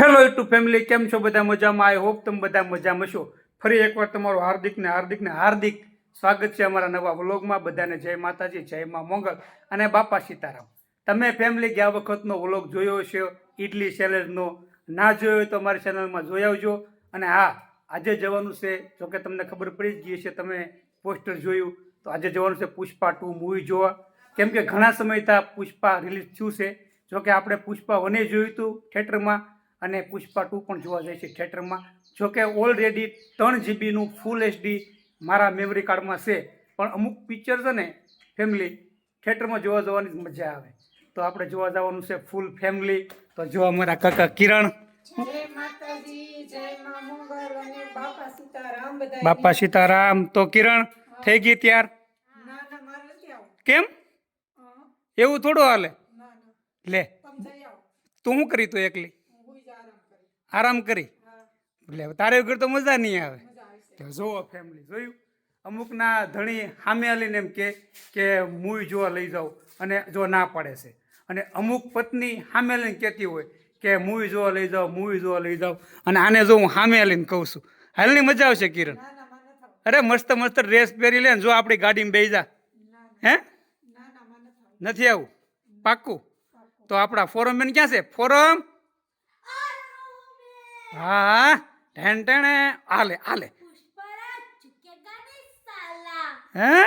Hello two family કેમ છો બધા મજામાં? આઈ હોપ તમે બધા મજામાં છો. ફરી એકવાર તમારું હાર્દિકને હાર્દિકને હાર્દિક સ્વાગત છે અમારા નવા વ્લોગમાં. બધાને જય માતાજી, જય મા મોંગલ અને બાપા સીતારામ. તમે ફેમિલી ગયા વખતનો વ્લોગ જોયો હશે ઇડલી સેલેડનો. ના જોયો તો અમારી ચેનલમાં જોઈ આવજો. અને હા, આજે જવાનું છે, જોકે તમને ખબર પડી જ ગઈ છે તમે પોસ્ટર જોયું. તો આજે જવાનું છે પુષ્પા ટુ મૂવી જોવા. કેમ કે ઘણા સમયથી પુષ્પા રિલીઝ થયું છે. જોકે આપણે પુષ્પા વને જોયું હતું થિયેટરમાં. અને પુષ્પા ટુ પણ જોવા જાય છે થિયેટરમાં. જોકે ઓલરેડી ત્રણ જીબીનું ફૂલ એચડી મારા મેમરી કાર્ડમાં છે. પણ અમુક પિક્ચર છે ને ફેમિલી થિયેટરમાં જોવા જવાની મજા આવે. તો આપણે જોવા જવાનું છે ફૂલ ફેમિલી તો જો અમારા કાકા કિરણ. બાપા સીતારામ તો કિરણ થઈ ગઈ ત્યાર? કેમ? એવું થોડું હાલે? લે. તું શું કરી તું એકલી? આરામ કરી. આરામ કરી હા લે તારે વગર તો મજા નહીં આવે. જોવો તો ફેમિલી જોયું? અમુકના ધણી સામે હાલીને એમ કે કે મૂવી જોવા લઈ જાઓ અને જો ના પાડે છે. અને અમુક પત્ની સામે લઈને કહેતી હોય કે મૂવી જોવા લઈ જાઓ મૂવી જોવા લઈ જાઓ. અને આને જો હું સામે આલીને કહું છું. હાલની મજા આવશે કિરણ? અરે મસ્ત મસ્ત ડ્રેસ પહેરી લે ને જો આપણી ગાડીમાં બેસી જા. હે? નથી આવું? પાક્કું? તો આપણા ફોરમ બેન ક્યાં છે? ફોરમ હા ઢેંટણે આલે આલે. હે?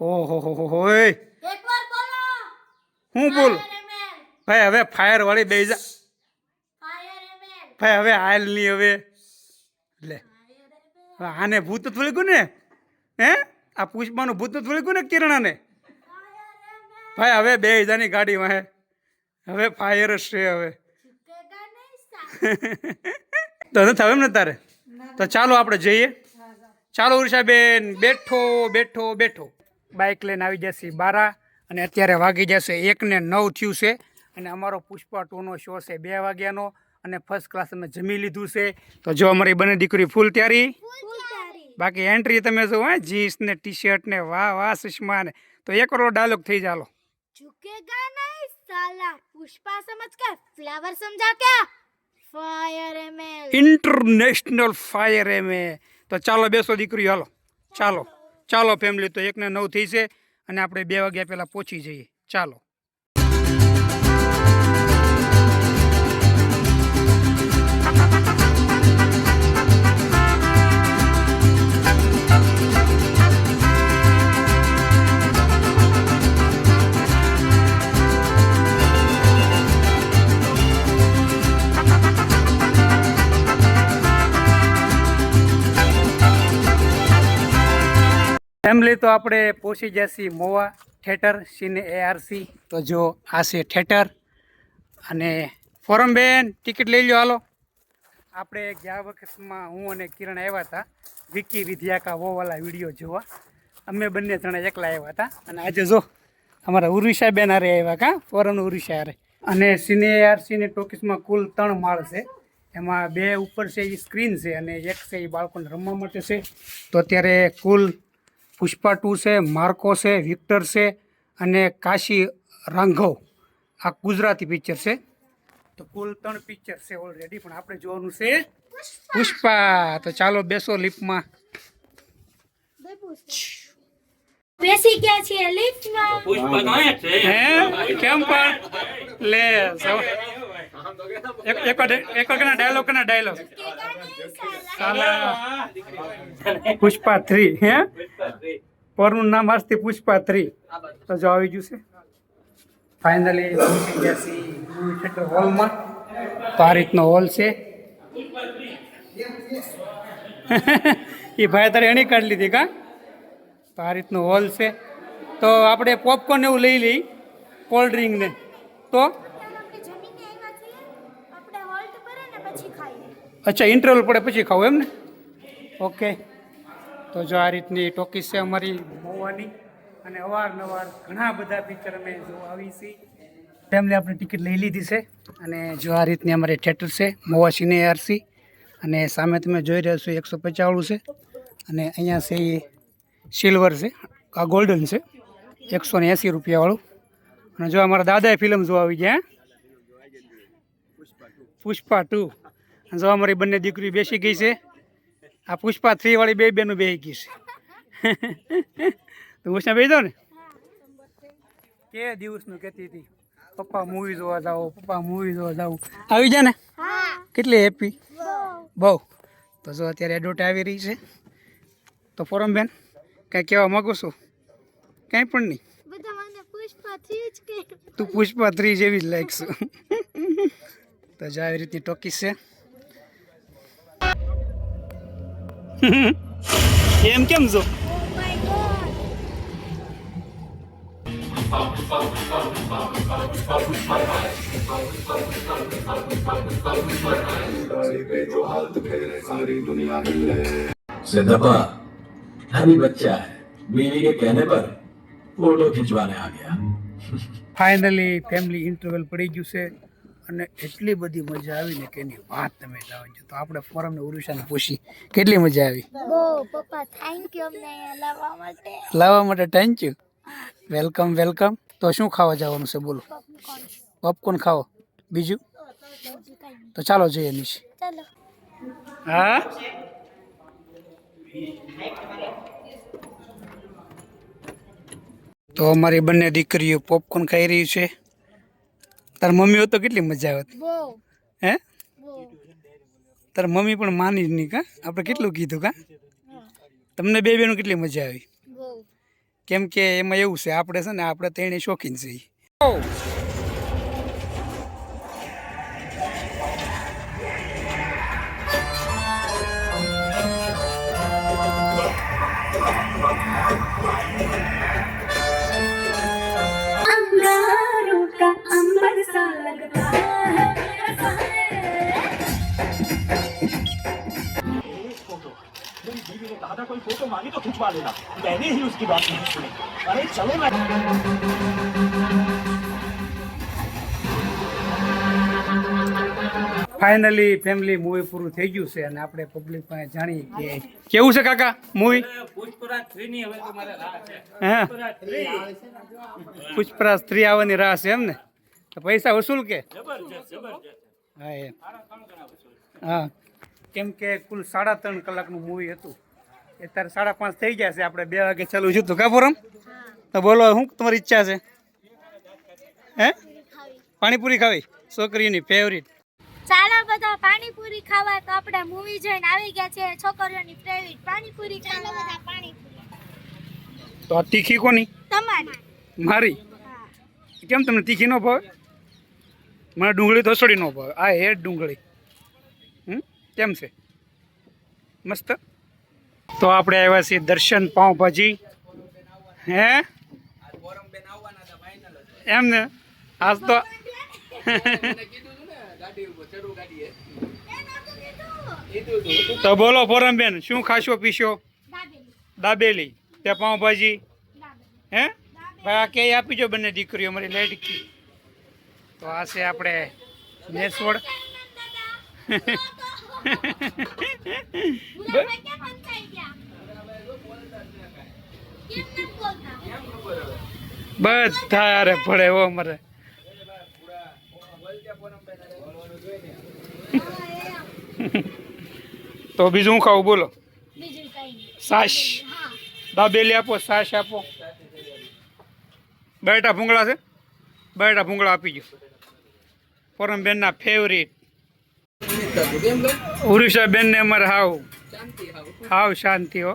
ઓહો હો હો હોય ભાઈ હવે ફાયર વાળી બેઈ જા ભાઈ હવે આલની હવે. લે આને ભૂત થોડી ગયું ને? હે? આ પુષ્પાનું ભૂત થોડી ગયું ને કિરણાને? ભાઈ, હવે બે હજારની ગાડીમાં હે. હવે ફાયર છે હવે. તો નથી એમ ને તારે? તો ચાલો આપણે જઈએ. ચાલો ઉર્ષાબેન, બેઠો બેઠો બેઠો. બાઇક લઈને આવી જશે બારા અને અત્યારે વાગી જશે એકને નવ થયું છે અને અમારો પુષ્પા ટુનો શો છે બે વાગ્યાનો અને ફર્સ્ટ ક્લાસ અમે જમી લીધું છે. તો જો અમારી બંને દીકરી ફૂલ તૈયારી? બાકી એન્ટ્રી તમે જો હા, જીન્સ ને ટી શર્ટ ને વાહ વાહ, સુષ્મા ને. તો એક ડાયલોગ થઈ ચાલો झुकेगा नहीं साला पुष्पा समझ के फ्लावर समझा क्या फायरमैन ઇન્ટરનેશનલ ફાયર એમે તો ચાલો બેસો દીકરીઓ હાલો ચાલો ચાલો ફેમિલી તો એકને નવ થઈ છે અને આપણે બે વાગ્યા પહેલાં પહોંચી જઈએ ચાલો ફેમિલી તો આપણે પહોંચી જશી મોવા થિયેટર સિને એઆરસી તો જો આ છે થિયેટર. અને ફોરમ બેન, ટિકિટ લઈ લો હાલો. આપણે ગયા વખતમાં હું અને કિરણ આવ્યા હતા. વિકી વિદ્યાકા વોવાલા વીડિયો જોવા. અમે બંને જણા એકલા આવ્યા હતા. અને આજે જો અમારા ઉરુષા બેન હારે આવ્યા કા? ફોરમ ઉરુષા હારે. અને સિને એઆરસીની ટોકીસમાં કુલ ત્રણ માળ છે. એમાં બે ઉપર છે એ સ્ક્રીન છે અને એક છે એ બાળકોને રમવા માટે છે. તો અત્યારે કુલ પુષ્પા ટુ છે માર્કો છે વિક્ટર છે અને કાશી રાંઘવ. આ ગુજરાતી પિક્ચર છે. તો કુલ ત્રણ પિક્ચર છે ઓલરેડી પણ આપણે જોવાનું છે પુષ્પા. તો ચાલો બેસો લિફ્ટમાં બેસી ગયા છીએ લિફ્ટમાં હે? કેમ પણ? લે એક એક એક ના ડાયલોગ ના ડાયલોગ સાલા. પુષ્પા થ્રી હે? પરનું નામ આજથી પુષ્પા થ્રી તો જો આવી ગયું છે. ફાઇનલી પહોંચી ગયા છીએ મૂવી થિયેટર હોલમાં તો આ રીતનો હોલ છે. એ ભાઈ તારે એની કાઢી લીધી કા? તો આ રીતનો હોલ છે. તો આપણે પોપકોર્ન એવું લઈ લઈ કોલ્ડ ડ્રિંક ને. તો? અચ્છા ઇન્ટરવલ પડે પછી ખાવું એમ ને? ઓકે તો જો આ રીતની ટોકીસ છે અમારી મોવાની. અને અવારનવાર ઘણા બધા પિક્ચર અમે જો આવી છીએ. ફેમિલી આપણે ટિકિટ લઈ લીધી છે. અને જો આ રીતની અમારે થિયેટર છે, મોવા સિને આરસી અને સામે તમે જોઈ રહ્યા છો, એકસો પચાવડું છે. અને અહીંયા છે એ સિલ્વર છે. આ ગોલ્ડન છે. એકસો ને એંસી રૂપિયાવાળું. અને જો અમારા દાદાએ ફિલ્મ જોવા આવી ગયા પુષ્પા ટુ. અને જો અમારી બંને દીકરી બેસી ગઈ છે આ પુષ્પા થ્રીવાળી બે બેનું બેસી ગઈ છે. તો ઉષ્ણા બેસી જાઓ ને? કે દિવસનું કહેતી હતી? પપ્પા મૂવી જોવા જાઓ પપ્પા મૂવી જોવા જાઓ. આવી જાય ને? કેટલી હેપી બહુ. તો જો અત્યારે એડવર્ટ આવી રહી છે. તો ફોરમબેન કાંઈ કહેવા માગો છો? કાંઈ પણ નહીં. તું પુષ્પા થ્રી જેવી જ લાગશું. તો જ આવી રીતની ટોકી છે. એમ કેમ છો? Se daba अभी बच्चा है बीवी के कहने पर फोटो खिंचवाने आ गया ફાઇનલી ફેમિલી ઇન્ટરવલ પડી ગયું છે અને એટલી બધી મજા આવી ને કે એની વાત તમે જાઓ છો તો આપણે ફોરમને ઉરુષાને પૂછી કેટલી મજા આવી બહુ પપ્પા થેન્ક યુ અમને અહીંયા લાવવા માટે લાવવા માટે થેન્ક યુ વેલકમ વેલકમ તો શું ખાવા જવાનું છે બોલો પોપકોર્ન પોપકોર્ન ખાઓ બીજું બીજું કઈ નહીં તો ચાલો જઈએ નીચે ચાલો હા તો અમારી બંને દીકરીઓ પોપકોર્ન ખાઈ રહી છે. તાર મમ્મી તો કેટલી મજા આવત? હે? બહુ. તાર મમ્મી પણ માની જ નહીં કા? આપણે કેટલું કીધું કા? તમને બે બેનું કેટલી મજા આવી? કેમ કે એમાં એવું છે આપણે છે ને આપણે તેણે શોખીન છીએ. अंबर सा लगता है ऐसा है मेरी बीवी ने कहा था कोई फोटो मांगी तो खिंचवा लेना मैंने ही उसकी बात नहीं सुनी अरे चलो ना ફાઇનલી ફેમિલી મૂવી પૂરું થઈ ગયું છે અને આપણે પબ્લિક પાસે જાણીએ કે કેવું છે કાકા મૂવી હા પુષ્પરાજ થ્રી આવવાની રાહ છે એમ ને તો પૈસા વસૂલ કે? હા એમ હા. કેમ કે કુલ સાડા ત્રણ કલાકનું મૂવી હતું. અત્યારે સાડા પાંચ થઈ ગયા છે. આપણે બે વાગે ચાલુ છું ધુકાપુરમ તો બોલો શું તમારી ઈચ્છા છે? હે? પાણીપુરી ખાવી. છોકરીની ફેવરિટ ચાલો બધા પાણીપુરી ખાવા તો આપણે મૂવી જોઈને આવી ગયા છે. છોકરીઓની ફેવરિટ પાણીપુરી ચાલો બધા પાણીપુરી. તો આ તીખી કોની? તમારી. મારી? કેમ તમને તીખી ન ભાવે? મને ડુંગળી તો સડી ન ભાવે. આ હેડ ડુંગળી. હમ? કેમ છે? મસ્ત? તો આપણે આવ્યા છીએ દર્શન પાઉંભાજી. હે? એમ ને? આજ તો તો બોલો ફોરમબેન શું ખાશો, પીશો? દાબેલી. ત્યાં પાઉંભાજી. હે? ભાઈ, આ કે આપી જો બંને દીકરીઓ, મારી લેડકી. તો આ છે આપણે નેસવડ બધા અરે ભળે હો મરે તો બીજું હું ખાવું બોલો? હા દાબેલી આપો સાસ આપો. બેટા ભૂંગળા છે? બેટા ભૂંગળા આપી ગયો પરમબેનના ફેવરિટ ઉરુષાબેનને અમારે હાવ. હાવ શાંતિ હો.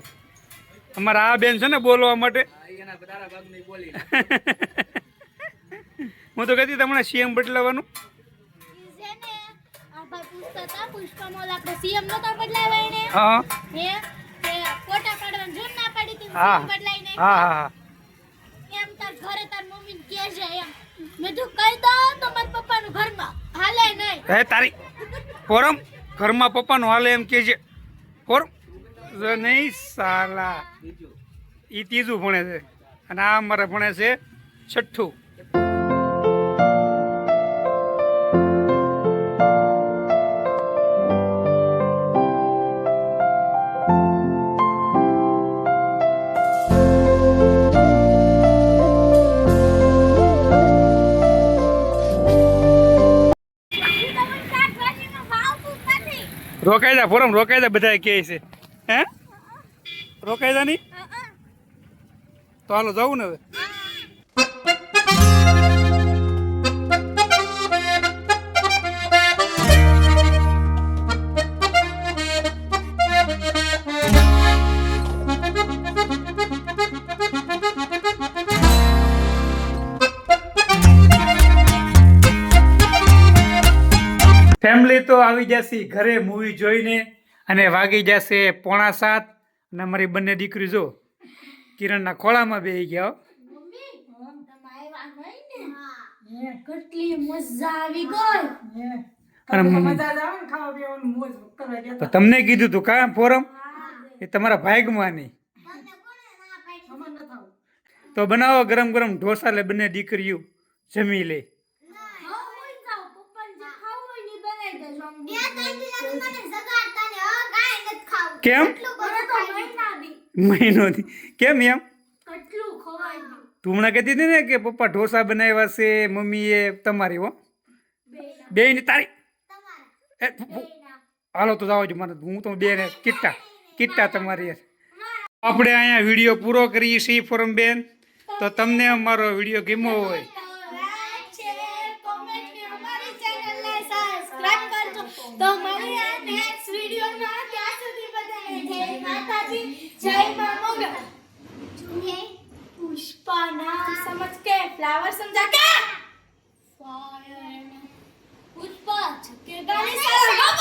અમારે આ બેન છે ને બોલવા માટે. હું તો કહેતી તમને સીએમ બદલાવાનું. હા. હે, હા હા. એમ. મેં તું ઘરમાં હાલે નહીં. પોરમ ઘરમાં પપ્પાનું હાલે એમ કે છે. પોરમ સાલા. એ ત્રીજું ભણે છે. અને આ અમારે ભણે છે છઠ્ઠું. રોકાઈ જા ફોરમ રોકાઈ જા બધા કહે છે. હે? રોકાઈ જા નહીં તો હાલો જવું ને હવે. ફેમિલી તો આવી જશે ઘરે મૂવી જોઈને અને વાગી જશે પોણા સાત. અને અમારી બંને દીકરી જો કિરણના ખોળામાં બેસી ગયા હો. કેટલી મજા આવી ગઈ તો તમને કીધું તું કા ફોરમ? એ તમારા ભાગમાં નહીં. ખબર ન થાવ. તો બનાવો ગરમ ગરમ ઢોસા લે બંને દીકરીઓ જમી લે. કેમ? મહિનોથી. કેમ એમ? તું હમણાં કહેતી હતી ને કે પપ્પા ઢોસા બનાવ્યા છે મમ્મીએ તમારી હો. બે ને તારી. હાલો તો જાઓ મને હું તો બે ને કિટ્ટા કિટ્ટા તમારી. આપણે અહીંયા વીડિયો પૂરો કરીએ છીએ ફોરમ બેન તો તમને અમારો વીડિયો ગમ્યો હોય માતાજી જય મા મોગલ પુષ્પા નામ સમજ કે ફ્લાવર સમજા કે? ફાયર પુષ્પા. છકે ગાલી સારા